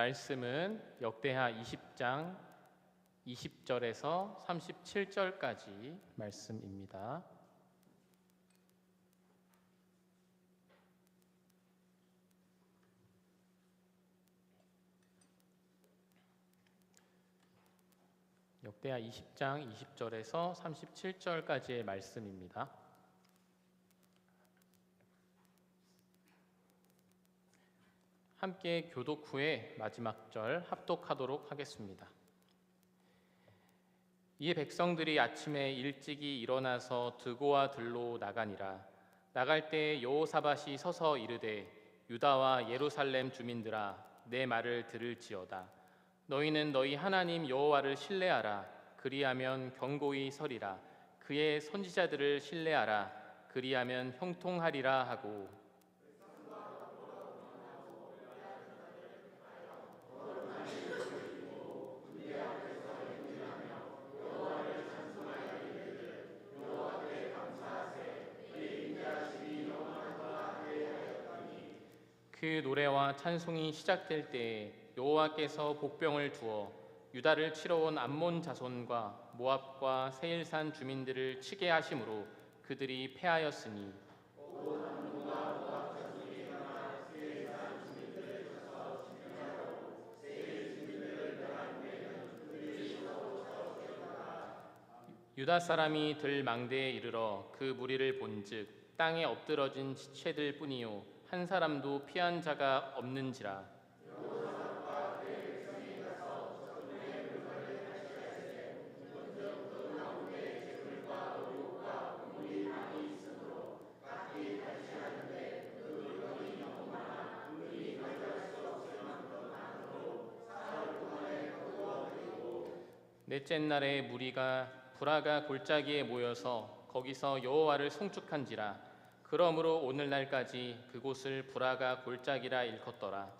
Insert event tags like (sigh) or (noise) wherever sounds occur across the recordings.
말씀은 역대하 20장 20절에서 37절까지 말씀입니다. 역대하 20장 20절에서 37절까지의 말씀입니다. 함께 교독 후에 마지막 절 합독하도록 하겠습니다. 이에 백성들이 아침에 일찍이 일어나서 드고와 들로 나가니라. 나갈 때 여호사밧이 서서 이르되 유다와 예루살렘 주민들아 내 말을 들을지어다. 너희는 너희 하나님 여호와를 신뢰하라. 그리하면 경고히 서리라. 그의 선지자들을 신뢰하라. 그리하면 형통하리라 하고 그 노래와 찬송이 시작될 때에 여호와께서 복병을 두어 유다를 치러 온 암몬 자손과 모압과 세일산 주민들을 치게 하심으로 그들이 패하였으니 유다 사람이 들 망대에 이르러 그 무리를 본즉 땅에 엎드러진 지체들 뿐이요 한 사람도 피한 자가 없는지라. 넷째 날에 무리가 브라가 골짜기에 모여서 거기서 여호와를 송축한지라 그러므로 오늘날까지 그곳을 브라가 골짜기라 일컫더라.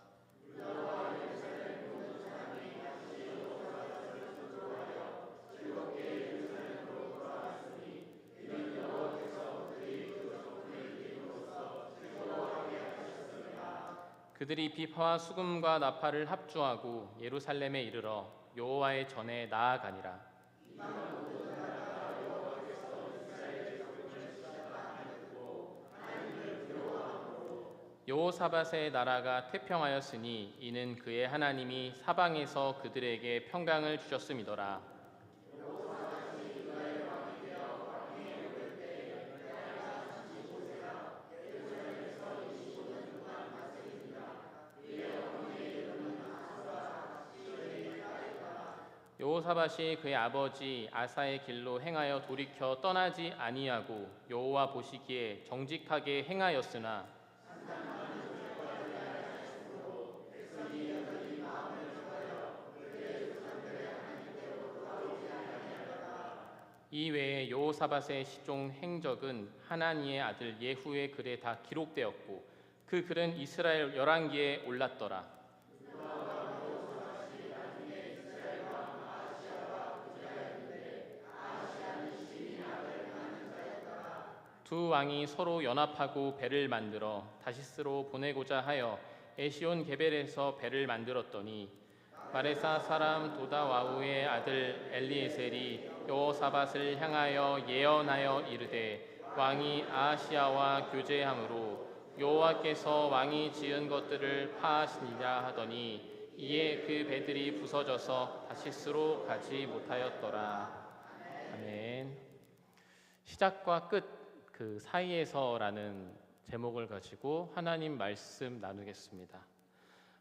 그들이 비파와 수금과 나팔을 합주하고 예루살렘에 이르러 여호와의 전에 나아가니라 여호사밧의 나라가 태평하였으니 이는 그의 하나님이 사방에서 그들에게 평강을 주셨음이더라. 여호사밧이 그의 아버지 아사의 길로 행하여 돌이켜 떠나지 아니하고 여호와 보시기에 정직하게 행하였으나 이 외에 여호사밧의 시종 행적은 하나니의 아들 예후의 글에 다 기록되었고 그 글은 이스라엘 열왕기에 올랐더라. 두 왕이 서로 연합하고 배를 만들어 다시스로 보내고자 하여 에시온 게벨에서 배를 만들었더니 마레사 사람 도다와우의 아들 엘리에셀이 여호사밧을 향하여 예언하여 이르되 왕이 아시아와 교제함으로 여호와께서 왕이 지은 것들을 파하시니라 하더니 이에 그 배들이 부서져서 다시스로 가지 못하였더라. 아멘. 시작과 끝 그 사이에서라는 제목을 가지고 하나님 말씀 나누겠습니다.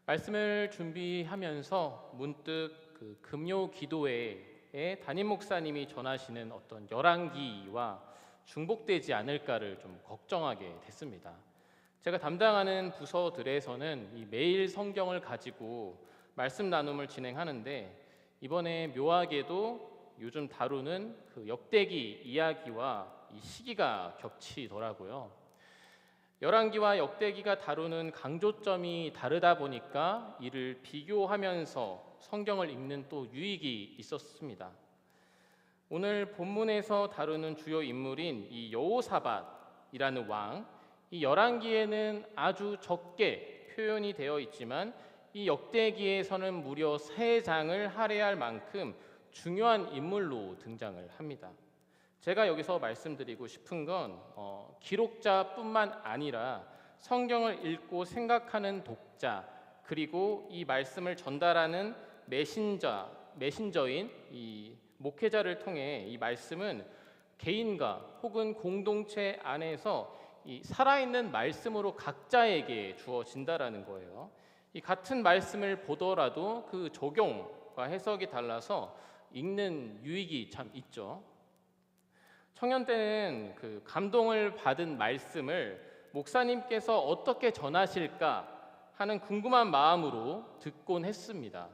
말씀을 준비하면서 문득 그 금요 기도회에 담임 목사님이 전하시는 어떤 열왕기와 중복되지 않을까를 좀 걱정하게 됐습니다. 제가 담당하는 부서들에서는 이 매일 성경을 가지고 말씀 나눔을 진행하는데 이번에 묘하게도 요즘 다루는 그 역대기 이야기와 이 시기가 겹치더라고요. 열왕기와 역대기가 다루는 강조점이 다르다 보니까 이를 비교하면서 성경을 읽는 또 유익이 있었습니다. 오늘 본문에서 다루는 주요 인물인 이 여호사밧이라는 왕, 이 열왕기에는 아주 적게 표현이 되어 있지만 이 역대기에서는 무려 세 장을 할애할 만큼 중요한 인물로 등장을 합니다. 제가 여기서 말씀드리고 싶은 건 어, 기록자뿐만 아니라 성경을 읽고 생각하는 독자 그리고 이 말씀을 전달하는 메신저 메신저인 이 목회자를 통해 이 말씀은 개인과 혹은 공동체 안에서 이 살아있는 말씀으로 각자에게 주어진다라는 거예요. 이 같은 말씀을 보더라도 그 적용과 해석이 달라서 읽는 유익이 참 있죠. 청년 때는 그 감동을 받은 말씀을 목사님께서 어떻게 전하실까 하는 궁금한 마음으로 듣곤 했습니다.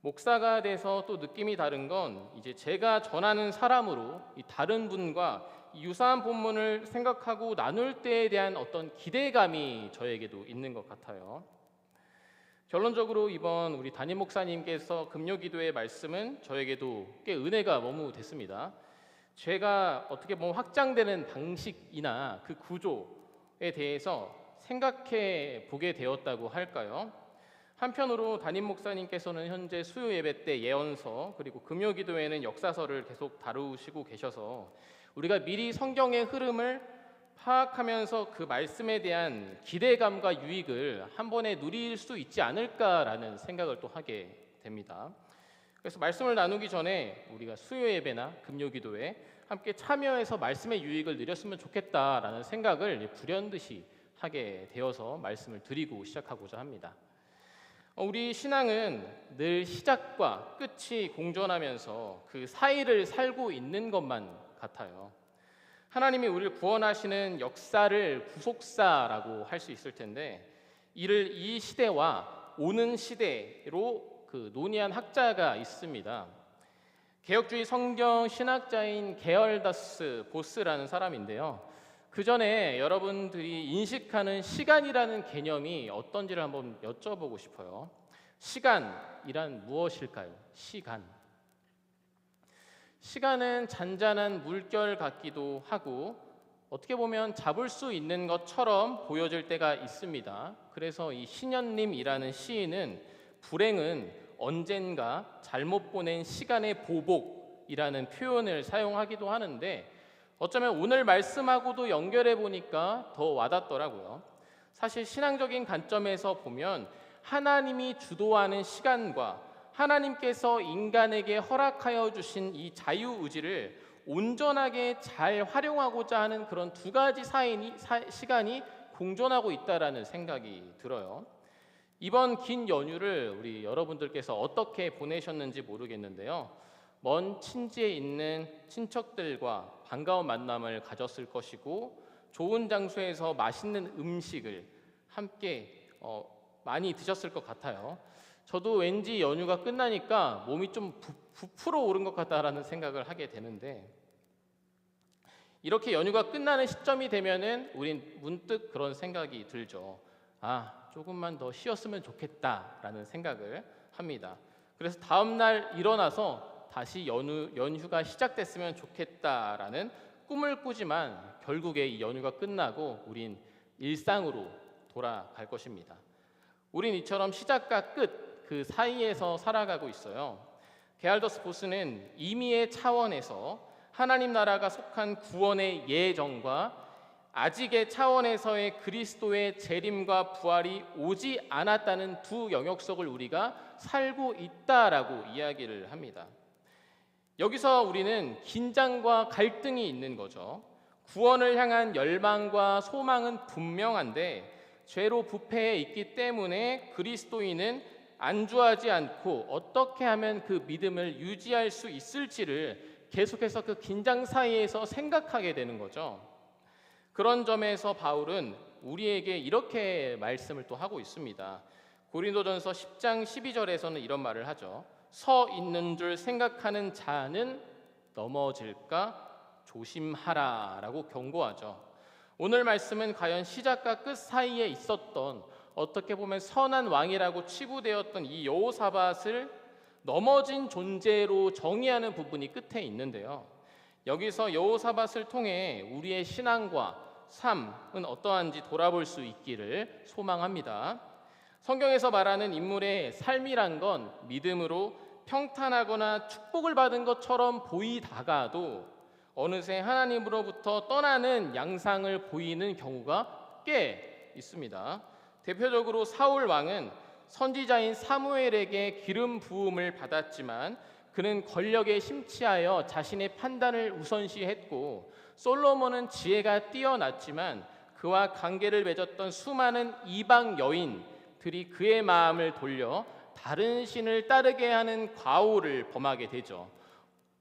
목사가 돼서 또 느낌이 다른 건 이제 제가 전하는 사람으로 이 다른 분과 이 유사한 본문을 생각하고 나눌 때에 대한 어떤 기대감이 저에게도 있는 것 같아요. 결론적으로 이번 우리 담임 목사님께서 금요 기도의 말씀은 저에게도 꽤 은혜가 너무 됐습니다. 죄가 어떻게 보면 확장되는 방식이나 그 구조에 대해서 생각해 보게 되었다고 할까요? 한편으로 담임 목사님께서는 현재 수요 예배 때 예언서 그리고 금요 기도에는 역사서를 계속 다루시고 계셔서 우리가 미리 성경의 흐름을 파악하면서 그 말씀에 대한 기대감과 유익을 한 번에 누릴 수 있지 않을까라는 생각을 또 하게 됩니다. 그래서 말씀을 나누기 전에 우리가 수요 예배나 금요 기도에 함께 참여해서 말씀의 유익을 누렸으면 좋겠다라는 생각을 불현듯이 하게 되어서 말씀을 드리고 시작하고자 합니다. 어, 우리 신앙은 늘 시작과 끝이 공존하면서 그 사이를 살고 있는 것만 같아요. 하나님이 우리를 구원하시는 역사를 구속사라고 할 수 있을 텐데 이를 이 시대와 오는 시대로 그 논의한 학자가 있습니다. 개혁주의 성경 신학자인 게얼다스 보스라는 사람인데요. 그 전에 여러분들이 인식하는 시간이라는 개념이 어떤지를 한번 여쭤보고 싶어요. 시간이란 무엇일까요? 시간. 시간은 잔잔한 물결 같기도 하고 어떻게 보면 잡을 수 있는 것처럼 보여질 때가 있습니다. 그래서 이 신현님이라는 시인은 불행은 언젠가 잘못 보낸 시간의 보복이라는 표현을 사용하기도 하는데 어쩌면 오늘 말씀하고도 연결해 보니까 더 와닿더라고요. 사실 신앙적인 관점에서 보면 하나님이 주도하는 시간과 하나님께서 인간에게 허락하여 주신 이 자유 의지를 온전하게 잘 활용하고자 하는 그런 두 가지 사인이 사, 시간이 공존하고 있다라는 생각이 들어요. 이번 긴 연휴를 우리 여러분들께서 어떻게 보내셨는지 모르겠는데요. 먼 친지에 있는 친척들과 반가운 만남을 가졌을 것이고 좋은 장소에서 맛있는 음식을 함께 어, 많이 드셨을 것 같아요. 저도 왠지 연휴가 끝나니까 몸이 좀 부, 부풀어 오른 것 같다라는 생각을 하게 되는데 이렇게 연휴가 끝나는 시점이 되면은 우린 문득 그런 생각이 들죠. 아, 조금만 더 쉬었으면 좋겠다라는 생각을 합니다. 그래서 다음 날 일어나서 다시 연휴, 연휴가 시작됐으면 좋겠다라는 꿈을 꾸지만 결국에 이 연휴가 끝나고 우린 일상으로 돌아갈 것입니다. 우린 이처럼 시작과 끝 그 사이에서 살아가고 있어요. 게알더스 보스는 임의의 차원에서 하나님 나라가 속한 구원의 예정과 아직의 차원에서의 그리스도의 재림과 부활이 오지 않았다는 두 영역 속을 우리가 살고 있다라고 이야기를 합니다. 여기서 우리는 긴장과 갈등이 있는 거죠. 구원을 향한 열망과 소망은 분명한데 죄로 부패해 있기 때문에 그리스도인은 안주하지 않고 어떻게 하면 그 믿음을 유지할 수 있을지를 계속해서 그 긴장 사이에서 생각하게 되는 거죠. 그런 점에서 바울은 우리에게 이렇게 말씀을 또 하고 있습니다. 고린도전서 10장 12절에서는 이런 말을 하죠. 서 있는 줄 생각하는 자는 넘어질까 조심하라라고 경고하죠. 오늘 말씀은 과연 시작과 끝 사이에 있었던 어떻게 보면 선한 왕이라고 치부되었던 이 여호사밧을 넘어진 존재로 정의하는 부분이 끝에 있는데요. 여기서 여호사밧을 통해 우리의 신앙과 삶은 어떠한지 돌아볼 수 있기를 소망합니다. 성경에서 말하는 인물의 삶이란 건 믿음으로 평탄하거나 축복을 받은 것처럼 보이다가도 어느새 하나님으로부터 떠나는 양상을 보이는 경우가 꽤 있습니다. 대표적으로 사울 왕은 선지자인 사무엘에게 기름 부음을 받았지만 그는 권력에 심취하여 자신의 판단을 우선시했고 솔로몬은 지혜가 뛰어났지만 그와 관계를 맺었던 수많은 이방 여인들이 그의 마음을 돌려 다른 신을 따르게 하는 과오를 범하게 되죠.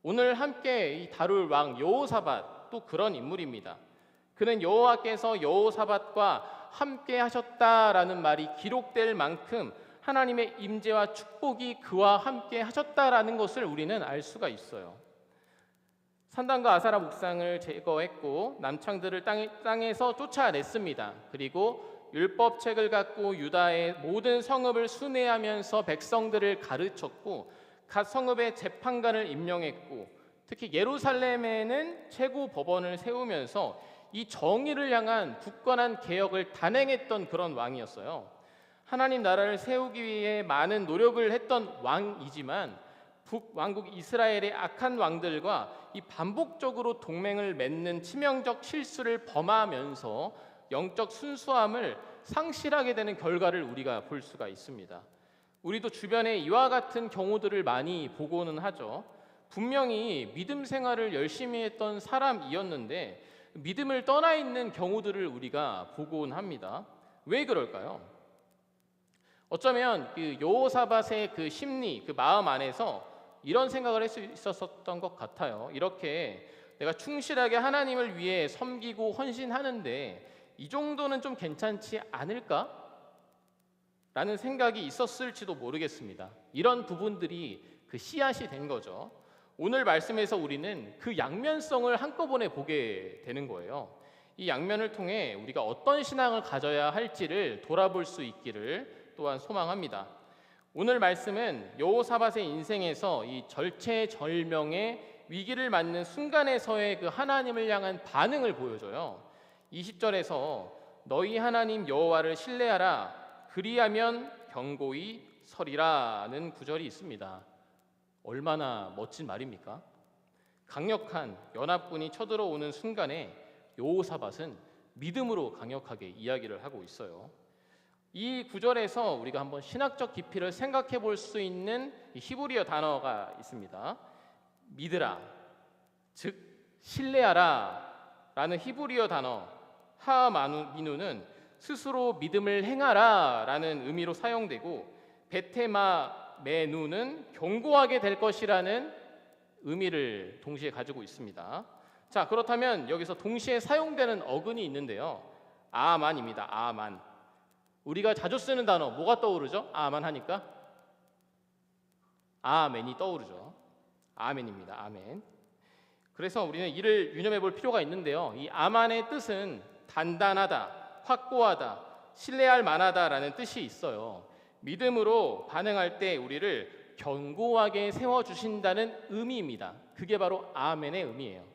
오늘 함께 이 다룰 왕 여호사밧 또 그런 인물입니다. 그는 여호와께서 여호사밧과 함께 하셨다라는 말이 기록될 만큼 하나님의 임재와 축복이 그와 함께 하셨다라는 것을 우리는 알 수가 있어요. 산단과 아사라 묵상을 제거했고 남창들을 땅에, 땅에서 쫓아냈습니다. 그리고 율법책을 갖고 유다의 모든 성읍을 순회하면서 백성들을 가르쳤고 각 성읍에 재판관을 임명했고 특히 예루살렘에는 최고 법원을 세우면서 이 정의를 향한 굳건한 개혁을 단행했던 그런 왕이었어요. 하나님 나라를 세우기 위해 많은 노력을 했던 왕이지만 북왕국 이스라엘의 악한 왕들과 이 반복적으로 동맹을 맺는 치명적 실수를 범하면서 영적 순수함을 상실하게 되는 결과를 우리가 볼 수가 있습니다. 우리도 주변에 이와 같은 경우들을 많이 보고는 하죠. 분명히 믿음 생활을 열심히 했던 사람이었는데 믿음을 떠나 있는 경우들을 우리가 보곤 합니다. 왜 그럴까요? 어쩌면 그 여호사밧의 그 심리, 그 마음 안에서 이런 생각을 할 수 있었던 것 같아요. 이렇게 내가 충실하게 하나님을 위해 섬기고 헌신하는데 이 정도는 좀 괜찮지 않을까? 라는 생각이 있었을지도 모르겠습니다. 이런 부분들이 그 씨앗이 된 거죠. 오늘 말씀에서 우리는 그 양면성을 한꺼번에 보게 되는 거예요. 이 양면을 통해 우리가 어떤 신앙을 가져야 할지를 돌아볼 수 있기를 또한 소망합니다. 오늘 말씀은 여호사밧의 인생에서 이 절체절명의 위기를 맞는 순간에서의 그 하나님을 향한 반응을 보여줘요. 20절에서 너희 하나님 여호와를 신뢰하라 그리하면 경고히 서리라는 구절이 있습니다. 얼마나 멋진 말입니까? 강력한 연합군이 쳐들어오는 순간에 여호사밧은 믿음으로 강력하게 이야기를 하고 있어요. 이 구절에서 우리가 한번 신학적 깊이를 생각해 볼 수 있는 히브리어 단어가 있습니다. 믿으라, 즉 신뢰하라 라는 히브리어 단어 하마누는 스스로 믿음을 행하라 라는 의미로 사용되고 베테마 메누는 경고하게 될 것이라는 의미를 동시에 가지고 있습니다. 자, 그렇다면 여기서 동시에 사용되는 어근이 있는데요. 아만입니다. 아만. 우리가 자주 쓰는 단어 뭐가 떠오르죠? 아만 하니까 아멘이 떠오르죠. 아멘입니다. 아멘. 그래서 우리는 이를 유념해 볼 필요가 있는데요. 이 아만의 뜻은 단단하다, 확고하다, 신뢰할 만하다라는 뜻이 있어요. 믿음으로 반응할 때 우리를 견고하게 세워 주신다는 의미입니다. 그게 바로 아멘의 의미예요.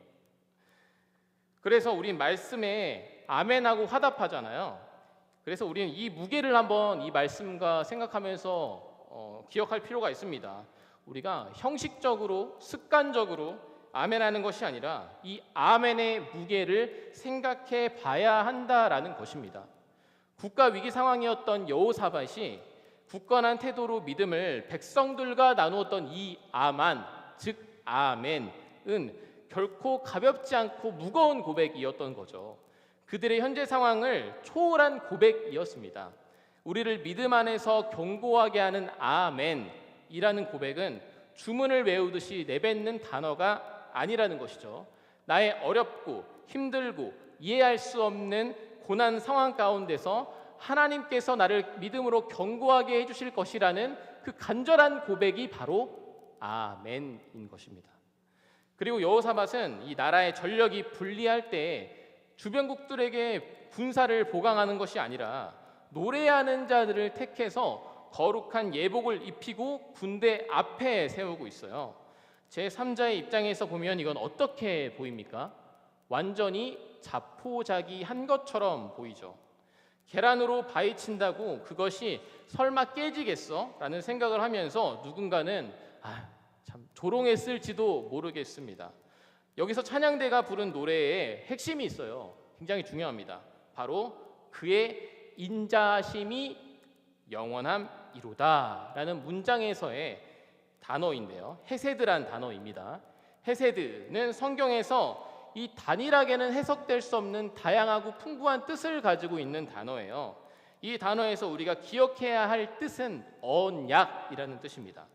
그래서 우리 말씀에 아멘하고 화답하잖아요. 그래서 우리는 이 무게를 한번 이 말씀과 생각하면서 어, 기억할 필요가 있습니다. 우리가 형식적으로 습관적으로 아멘하는 것이 아니라 이 아멘의 무게를 생각해 봐야 한다라는 것입니다. 국가 위기 상황이었던 여호사밧이 굳건한 태도로 믿음을 백성들과 나누었던 이 아만 즉 아멘은 결코 가볍지 않고 무거운 고백이었던 거죠. 그들의 현재 상황을 초월한 고백이었습니다. 우리를 믿음 안에서 견고하게 하는 아멘이라는 고백은 주문을 외우듯이 내뱉는 단어가 아니라는 것이죠. 나의 어렵고 힘들고 이해할 수 없는 고난 상황 가운데서 하나님께서 나를 믿음으로 견고하게 해주실 것이라는 그 간절한 고백이 바로 아멘인 것입니다. 그리고 여호사밧은 이 나라의 전력이 불리할 때 주변국들에게 군사를 보강하는 것이 아니라 노래하는 자들을 택해서 거룩한 예복을 입히고 군대 앞에 세우고 있어요. 제 3자의 입장에서 보면 이건 어떻게 보입니까? 완전히 자포자기 한 것처럼 보이죠. 계란으로 바위 친다고 그것이 설마 깨지겠어? 라는 생각을 하면서 누군가는 아, 참 조롱했을지도 모르겠습니다. 여기서 찬양대가 부른 노래에 핵심이 있어요. 굉장히 중요합니다. 바로 그의 인자심이 영원함이로다라는 문장에서의 단어인데요. 헤세드란 단어입니다. 헤세드는 성경에서 이 단일하게는 해석될 수 없는 다양하고 풍부한 뜻을 가지고 있는 단어예요. 이 단어에서 우리가 기억해야 할 뜻은 언약이라는 뜻입니다.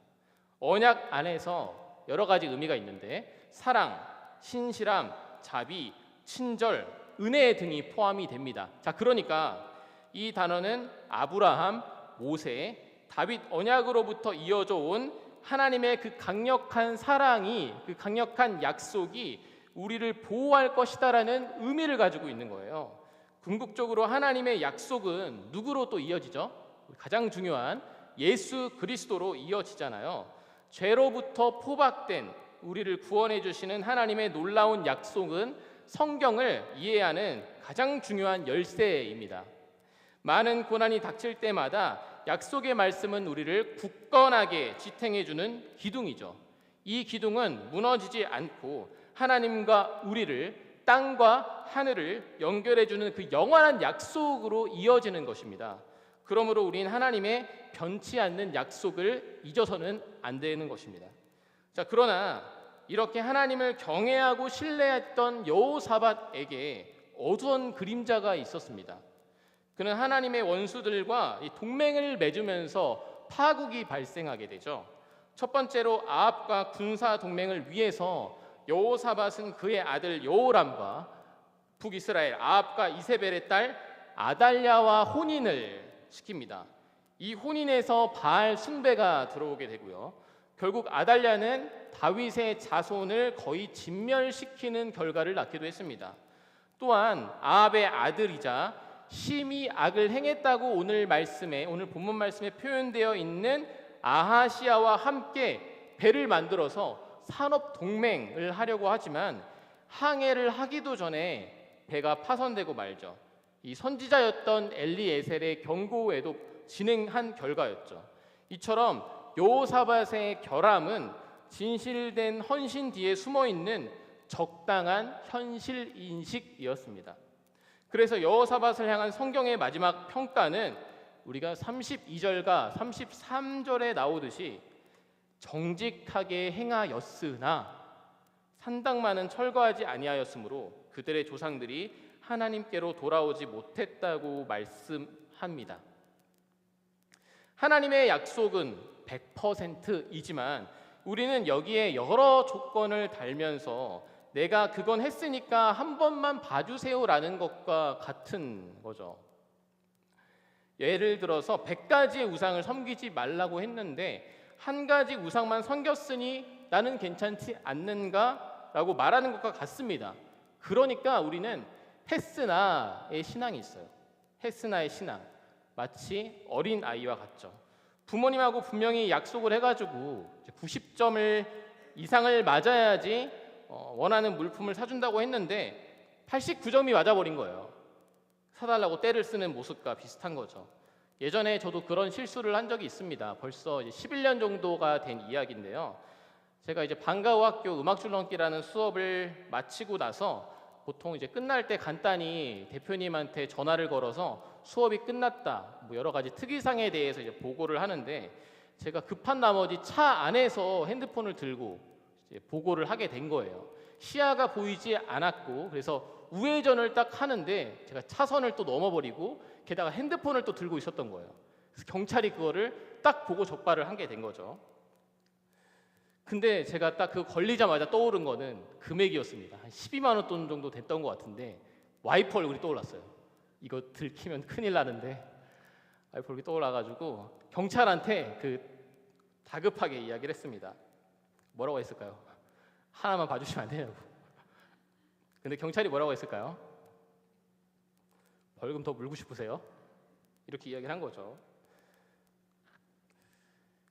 언약 안에서 여러 가지 의미가 있는데 사랑, 신실함, 자비, 친절, 은혜 등이 포함이 됩니다. 자, 그러니까 이 단어는 아브라함, 모세, 다윗 언약으로부터 이어져 온 하나님의 그 강력한 사랑이 그 강력한 약속이 우리를 보호할 것이다라는 의미를 가지고 있는 거예요. 궁극적으로 하나님의 약속은 누구로 또 이어지죠? 가장 중요한 예수 그리스도로 이어지잖아요. 죄로부터 포박된 우리를 구원해 주시는 하나님의 놀라운 약속은 성경을 이해하는 가장 중요한 열쇠입니다. 많은 고난이 닥칠 때마다 약속의 말씀은 우리를 굳건하게 지탱해 주는 기둥이죠. 이 기둥은 무너지지 않고 하나님과 우리를 땅과 하늘을 연결해 주는 그 영원한 약속으로 이어지는 것입니다. 그러므로 우리는 하나님의 변치 않는 약속을 잊어서는 안 되는 것입니다. 자, 그러나 이렇게 하나님을 경외하고 신뢰했던 여호사밧에게 어두운 그림자가 있었습니다. 그는 하나님의 원수들과 동맹을 맺으면서 파국이 발생하게 되죠. 첫 번째로 아합과 군사 동맹을 위해서 여호사밧은 그의 아들 여호람과 북이스라엘 아합과 이세벨의 딸 아달랴와 혼인을 시킵니다. 이 혼인에서 바알 숭배가 들어오게 되고요. 결국 아달랴는 다윗의 자손을 거의 진멸시키는 결과를 낳기도 했습니다. 또한 아합의 아들이자 심히 악을 행했다고 오늘 말씀에 오늘 본문 말씀에 표현되어 있는 아하시아와 함께 배를 만들어서 산업 동맹을 하려고 하지만 항해를 하기도 전에 배가 파손되고 말죠. 이 선지자였던 엘리에셀의 경고에도 진행한 결과였죠. 이처럼 요사밧의 결함은 진실된 헌신 뒤에 숨어 있는 적당한 현실 인식이었습니다. 그래서 여호사밧을 향한 성경의 마지막 평가는 우리가 32절과 33절에 나오듯이 정직하게 행하였으나 산당만은 철거하지 아니하였으므로 그들의 조상들이 하나님께로 돌아오지 못했다고 말씀합니다. 하나님의 약속은 100%이지만 우리는 여기에 여러 조건을 달면서 내가 그건 했으니까 한 번만 봐주세요라는 것과 같은 거죠. 예를 들어서 100가지의 우상을 섬기지 말라고 했는데 한 가지 우상만 섬겼으니 나는 괜찮지 않는가 라고 말하는 것과 같습니다. 그러니까 우리는 헤스나의 신앙이 있어요. 헤스나의 신앙. 마치 어린 아이와 같죠. 부모님하고 분명히 약속을 해가지고 90점을 이상을 맞아야지 어, 원하는 물품을 사준다고 했는데 89점이 맞아버린 거예요. 사달라고 때를 쓰는 모습과 비슷한 거죠. 예전에 저도 그런 실수를 한 적이 있습니다. 벌써 11년 정도가 된 이야기인데요. 제가 이제 방과후 학교 음악 줄넘기라는 수업을 마치고 나서 보통 이제 끝날 때 간단히 대표님한테 전화를 걸어서 수업이 끝났다, 뭐 여러 가지 특이사항에 대해서 이제 보고를 하는데 제가 급한 나머지 차 안에서 핸드폰을 들고 보고를 하게 된 거예요. 시야가 보이지 않았고 그래서 우회전을 딱 하는데 제가 차선을 또 넘어버리고 게다가 핸드폰을 또 들고 있었던 거예요. 그래서 경찰이 그거를 딱 보고 적발을 하게 된 거죠. 근데 제가 딱 그 걸리자마자 떠오른 거는 금액이었습니다. 한 12만 원 돈 정도 됐던 것 같은데 와이프 얼굴이 떠올랐어요. 이거 들키면 큰일 나는데 얼굴이 떠올라가지고 경찰한테 그 다급하게 이야기를 했습니다. 뭐라고 했을까요? 하나만 봐주시면 안 되냐고. 근데 경찰이 뭐라고 했을까요? 벌금 더 물고 싶으세요? 이렇게 이야기를 한 거죠.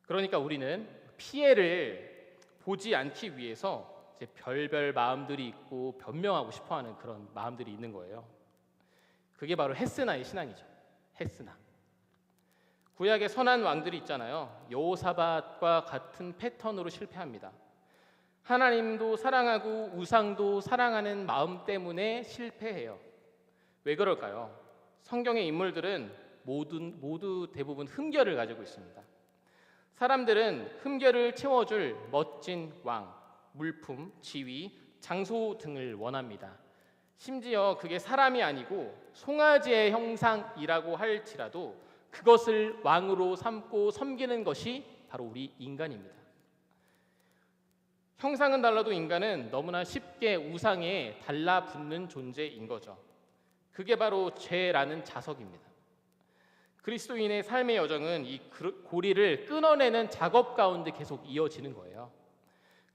그러니까 우리는 피해를 보지 않기 위해서 이제 별별 마음들이 있고 변명하고 싶어 하는 그런 마음들이 있는 거예요. 그게 바로 헤스나의 신앙이죠. 했으나 구약의 선한 왕들이 있잖아요. 여호사밧과 같은 패턴으로 실패합니다. 하나님도 사랑하고 우상도 사랑하는 마음 때문에 실패해요. 왜 그럴까요? 성경의 인물들은 모두, 모두 대부분 흠결을 가지고 있습니다. 사람들은 흠결을 채워줄 멋진 왕, 물품, 지위, 장소 등을 원합니다. 심지어 그게 사람이 아니고 송아지의 형상이라고 할지라도 그것을 왕으로 삼고 섬기는 것이 바로 우리 인간입니다. 형상은 달라도 인간은 너무나 쉽게 우상에 달라붙는 존재인 거죠. 그게 바로 죄라는 자석입니다. 그리스도인의 삶의 여정은 이 고리를 끊어내는 작업 가운데 계속 이어지는 거예요.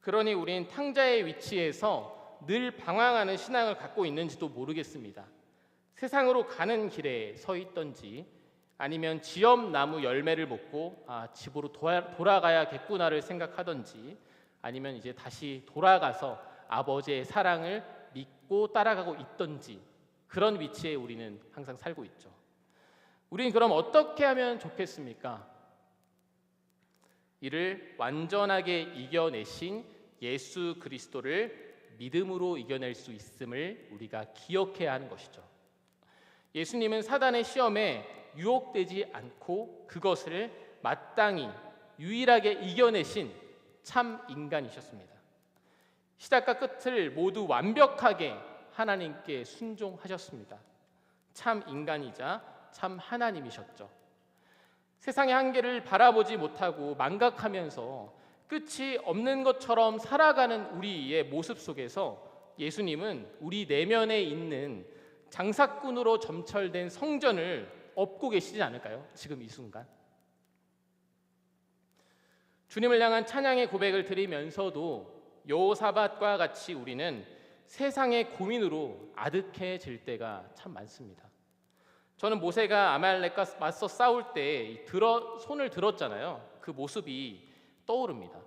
그러니 우린 탕자의 위치에서 늘 방황하는 신앙을 갖고 있는지도 모르겠습니다. 세상으로 가는 길에 서 있던지 아니면 지엄나무 열매를 먹고 아, 집으로 돌아가야겠구나를 생각하던지 아니면 이제 다시 돌아가서 아버지의 사랑을 믿고 따라가고 있던지 그런 위치에 우리는 항상 살고 있죠. 우리는 그럼 어떻게 하면 좋겠습니까? 이를 완전하게 이겨내신 예수 그리스도를 믿음으로 이겨낼 수 있음을 우리가 기억해야 하는 것이죠. 예수님은 사단의 시험에 유혹되지 않고 그것을 마땅히 유일하게 이겨내신 참 인간이셨습니다. 시작과 끝을 모두 완벽하게 하나님께 순종하셨습니다. 참 인간이자 참 하나님이셨죠. 세상의 한계를 바라보지 못하고 망각하면서 끝이 없는 것처럼 살아가는 우리의 모습 속에서 예수님은 우리 내면에 있는 장사꾼으로 점철된 성전을 업고 계시지 않을까요? 지금 이 순간. 주님을 향한 찬양의 고백을 드리면서도 요사밭과 같이 우리는 세상의 고민으로 아득해질 때가 참 많습니다. 저는 모세가 아말렉과 맞서 싸울 때 들어 손을 들었잖아요. 그 모습이 떠오릅니다.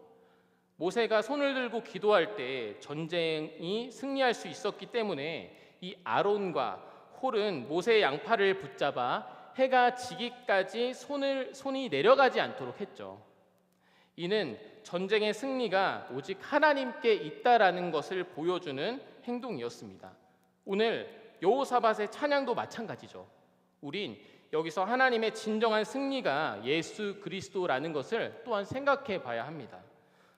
모세가 손을 들고 기도할 때 전쟁이 승리할 수 있었기 때문에 이 아론과 홀은 모세의 양팔을 붙잡아 해가 지기까지 손을 손이 내려가지 않도록 했죠. 이는 전쟁의 승리가 오직 하나님께 있다라는 것을 보여주는 행동이었습니다. 오늘 여호사밧의 찬양도 마찬가지죠. 우린 여기서 하나님의 진정한 승리가 예수 그리스도라는 것을 또한 생각해 봐야 합니다.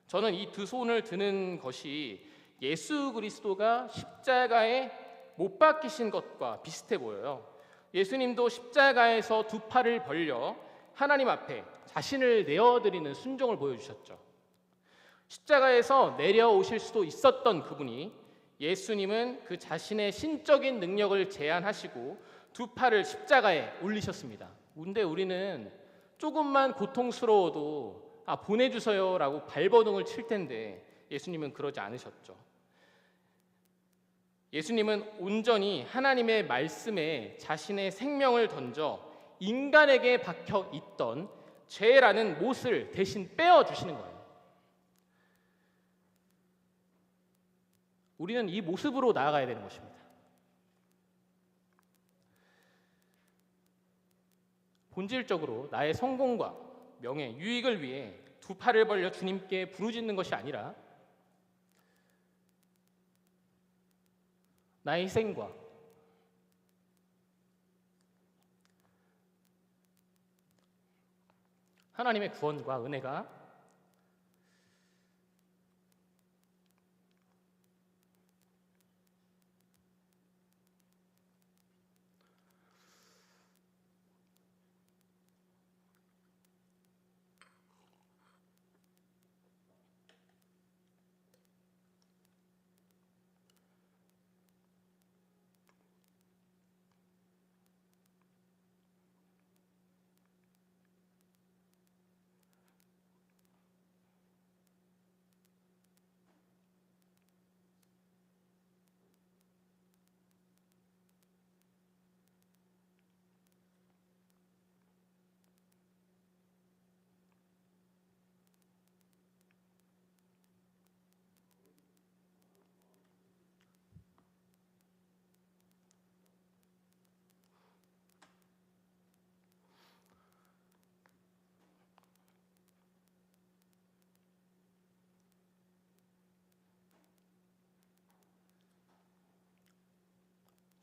저는 이 두 손을 드는 것이 예수 그리스도가 십자가에 못 박히신 것과 비슷해 보여요. 예수님도 십자가에서 두 팔을 벌려 하나님 앞에 자신을 내어드리는 순종을 보여주셨죠. 십자가에서 내려오실 수도 있었던 그분이 예수님은 그 자신의 신적인 능력을 제한하시고 두 팔을 십자가에 올리셨습니다. 근데 우리는 조금만 고통스러워도 아 보내주세요라고 발버둥을 칠 텐데 예수님은 그러지 않으셨죠. 예수님은 온전히 하나님의 말씀에 자신의 생명을 던져 인간에게 박혀 있던 죄라는 못을 대신 빼어 주시는 거예요. 우리는 이 모습으로 나아가야 되는 것입니다. 본질적으로 나의 성공과 명예, 유익을 위해 두 팔을 벌려 주님께 부르짖는 것이 아니라 나의 희생과 하나님의 구원과 은혜가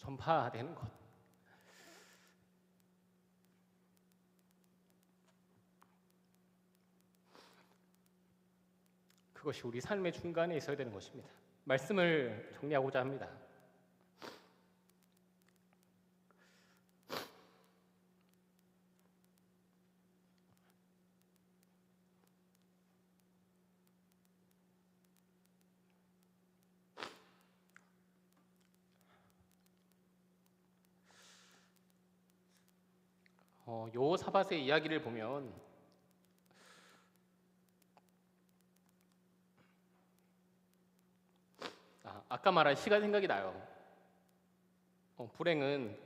전파되는 것. 그것이 우리 삶의 중간에 있어야 되는 것입니다. 말씀을 정리하고자 합니다. 어, 요사밧의 이야기를 보면 아, 아까 말한 시가 생각이 나요. 어, 불행은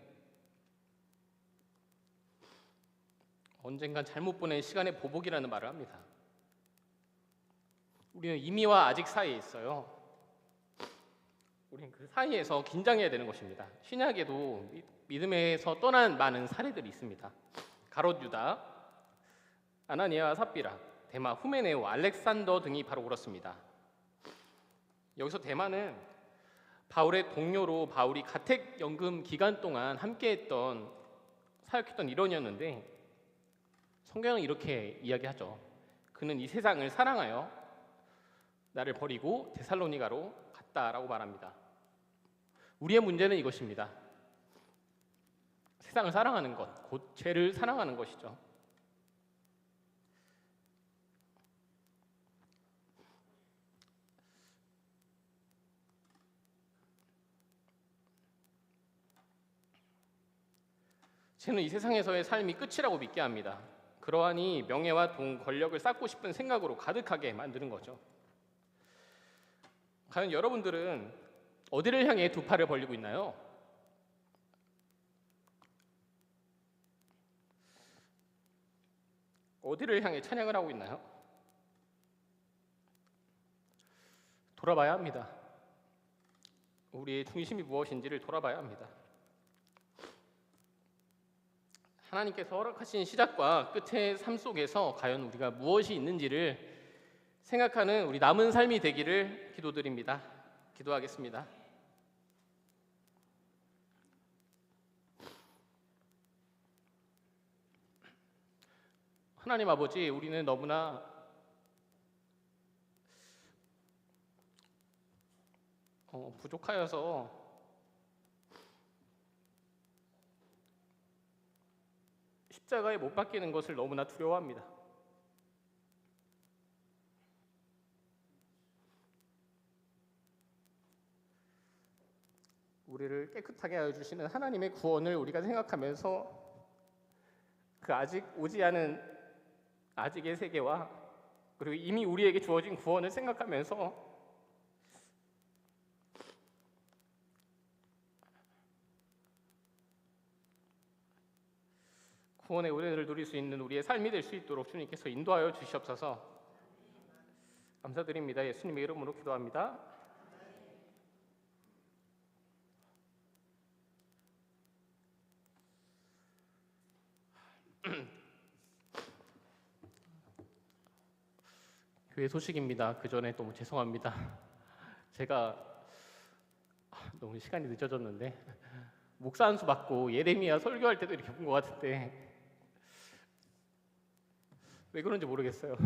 언젠간 잘못 보낸 시간의 보복이라는 말을 합니다. 우리는 이미와 아직 사이에 있어요. 우리는 그 사이에서 긴장해야 되는 것입니다. 신약에도 미- 믿음에서 떠난 많은 사례들이 있습니다. 가롯 유다, 아나니아 삽비라, 데마 후메네오, 알렉산더 등이 바로 그렇습니다. 여기서 대만은 바울의 동료로 바울이 가택 연금 기간 동안 함께했던 사역했던 일원이었는데 성경은 이렇게 이야기하죠. 그는 이 세상을 사랑하여 나를 버리고 데살로니가로 갔다라고 말합니다. 우리의 문제는 이것입니다. 세상을 사랑하는 것, 곧 죄를 사랑하는 것이죠. 죄는 이 세상에서의 삶이 끝이라고 믿게 합니다. 그러하니 명예와 돈, 권력을 쌓고 싶은 생각으로 가득하게 만드는 거죠. 과연 여러분들은 어디를 향해 두 팔을 벌리고 있나요? 어디를 향해 찬양을 하고 있나요? 돌아봐야 합니다. 우리의 중심이 무엇인지를 돌아봐야 합니다. 하나님께서 허락하신 시작과 끝의 삶 속에서 과연 우리가 무엇이 있는지를 생각하는 우리 남은 삶이 되기를 기도드립니다. 기도하겠습니다. 하나님 아버지, 우리는 너무나 어, 부족하여서 십자가에 못 박히는 것을 너무나 두려워합니다. 우리를 깨끗하게 하여 주시는 하나님의 구원을 우리가 생각하면서 그 아직 오지 않은 아직의 세계와 그리고 이미 우리에게 주어진 구원을 생각하면서 구원의 은혜를 누릴 수 있는 우리의 삶이 될 수 있도록 주님께서 인도하여 주시옵소서. 감사드립니다. 예수님의 이름으로 기도합니다. 교회 소식입니다. 그 전에 너무 죄송합니다. (laughs) 제가 너무 시간이 늦어졌는데 (laughs) 목사 한수 받고 예레미야 설교할 때도 이렇게 본 것 같은데 왜 그런지 모르겠어요.